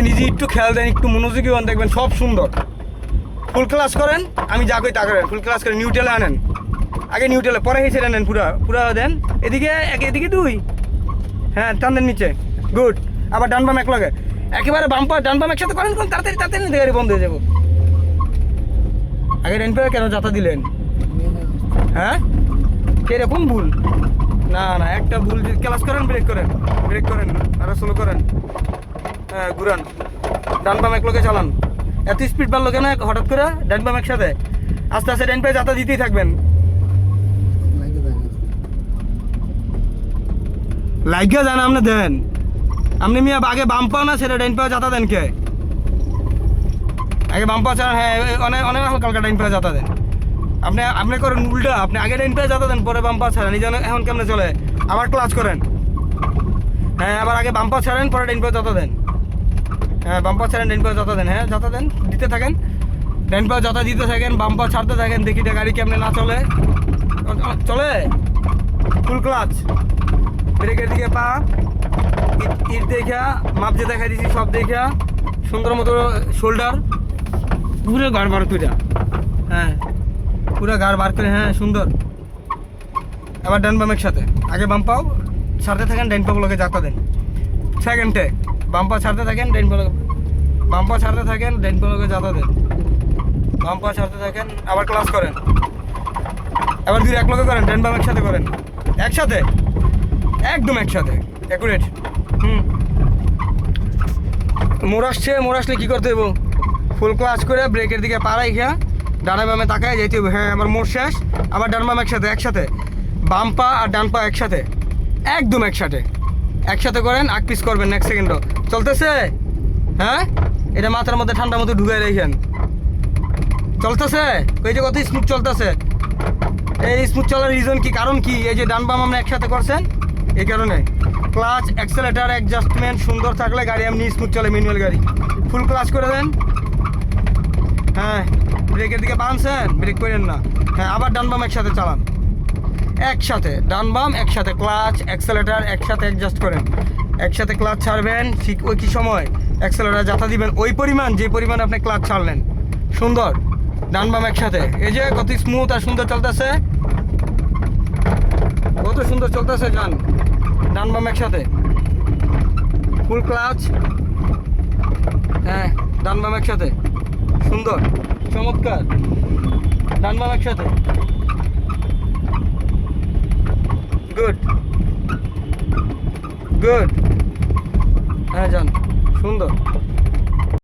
আপনি নিজে একটু খেয়াল দেন, একটু মনোযোগী হন, দেখবেন সব সুন্দর। ফুল ক্লাস করেন, আমি যা কই তা করেন। ফুল ক্লাস করে নিউটেলে আনেন। আগে নিউটেলে পরে হেসে নেন, পুরা পুরা দেন। এদিকে, এক এদিকে দুই। হ্যাঁ টান দেন নিচে। গুড আবার ডান বাম এক লগে। একেবারে বাম্পার ডান বাম একসাথে করেন কোন তাড়াতাড়ি তাড়াতাড়ি নিতে গাড়ি বন্ধ হয়ে যাব। আগে পেয়ে কেন যাতা দিলেন? হ্যাঁ? কীরকম ভুল? না না, একটা ভুল যদি ক্লাস করেন ব্রেক করেন। ব্রেক করেন আরও স্লো করেন। ঘুরান। ডান বাম এক লোকে চালান। এত স্পিড বাড়লো কেন হঠাৎ করে ডান বাম একসাথে। আস্তে আস্তে ডান পায়ে যাতা দিতেই থাকবেন। লাগিয়ে যান আপনি, দেন। আপনি মিয়া, আগে বাম পাও না সেটা ডাইন পাও যাতা দেন কে? আগে বাম পাও চালান হ্যাঁ অনেক অনেক হালকা হালকা ডাইন পায়ে যাতা দেন। আপনি আপনি করেন উল্টা, আপনি আগে ডাইন পায়ে যাতা দেন, পরে বাম পা ছাড়েন। এই এখন কেমনে চলে? আবার ক্লাচ করেন। হ্যাঁ আবার আগে বাম পা ছাড়েন, পরে ডাইন পায়ে যাতা দেন। হ্যাঁ বাম পা ছাড়েন ডাইন পায়ে যাতা দেন হ্যাঁ যাতা দেন, দিতে থাকেন। ডাইন পা যাতা দিতে থাকেন, বাম পা ছাড়তে থাকেন, দেখি গাড়ি কেমনে না চলে। চলে? ফুল ক্লাচ ব্রেকের দিকে পা। ইট- দেখা, মাপ যে দেখা দিছি, সব দেখা। সুন্দর মতো শোল্ডার পুরো গাড় বার করে হ্যাঁ পুরো গাড় বার করে হ্যাঁ সুন্দর। আবার ডান বামের সাথে আগে বাম পাও, ছাড়তে থাকেন ডাইন পাগুলোকে যাতা দেন। সেকেন্ডে বাম পা ছাড়তে থাকেন ডাইন পাগুলো বাম পা ছাড়তে থাকেন ডাইন পাগুলোকে যাতা দেন। বাম পা ছাড়তে থাকেন, আবার ক্লাস করেন। আবার দুই এক লগে করেন ডান বাম একসাথে করেন। একসাথে? একদম একসাথে। অ্যাকুরেট হুম। মোর আসছে মোর আসলে কী করতে হইব? ফুল ক্লাস করে ব্রেকের দিকে পা রাইখা, ডানে বামে তাকায় যাইতে হবে হ্যাঁ আমার মোর শেষ, আবার ডান বাম একসাথে একসাথে। বাম পা আর ডান পা একসাথে। একদম একসাথে। একসাথে করেন আগ পিস করবেন নেক্সট সেকেন্ডও চলতেছে? হ্যাঁ? এটা মাথার মধ্যে ঠান্ডা মতো ঢুকাই রেখেন। চলতেছে? ওই যে কত স্মুথ চলতেছে। এই স্মুথ চলার রিজন কি, কারণ কি? এই যে ডান বাম আমরা একসাথে করছেন, এই কারণে। ক্লাচ অ্যাক্সেলেটার অ্যাডজাস্টমেন্ট সুন্দর থাকলে গাড়ি এমনি স্মুথ চলে ম্যানুয়াল গাড়ি। ফুল ক্লাচ করে দেন। হ্যাঁ ব্রেকের দিকে বানছেন ব্রেক করেন না। হ্যাঁ আবার ডান বাম একসাথে চালান। একসাথে, ডান বাম, একসাথে ক্লাচ অ্যাক্সেলেটার একসাথে অ্যাডজাস্ট করেন। একসাথে ক্লাচ ছাড়বেন, ঠিক ওই কি সময়। অ্যাক্সেলেটার যাতা দিবেন, ওই পরিমাণ, যে পরিমাণ আপনি ক্লাচ ছাড়লেন। সুন্দর। ডান বাম একসাথে। এই যে কত স্মুথ আর সুন্দর চলতেছে। কত সুন্দর চলতেছে যান ডান বাম একসাথে। Full clutch. হ্যাঁ ডান বাম একসাথে। সুন্দর। চমৎকার। ডান বাম একসাথে। গুড গুড হ্যাঁ যান সুন্দর।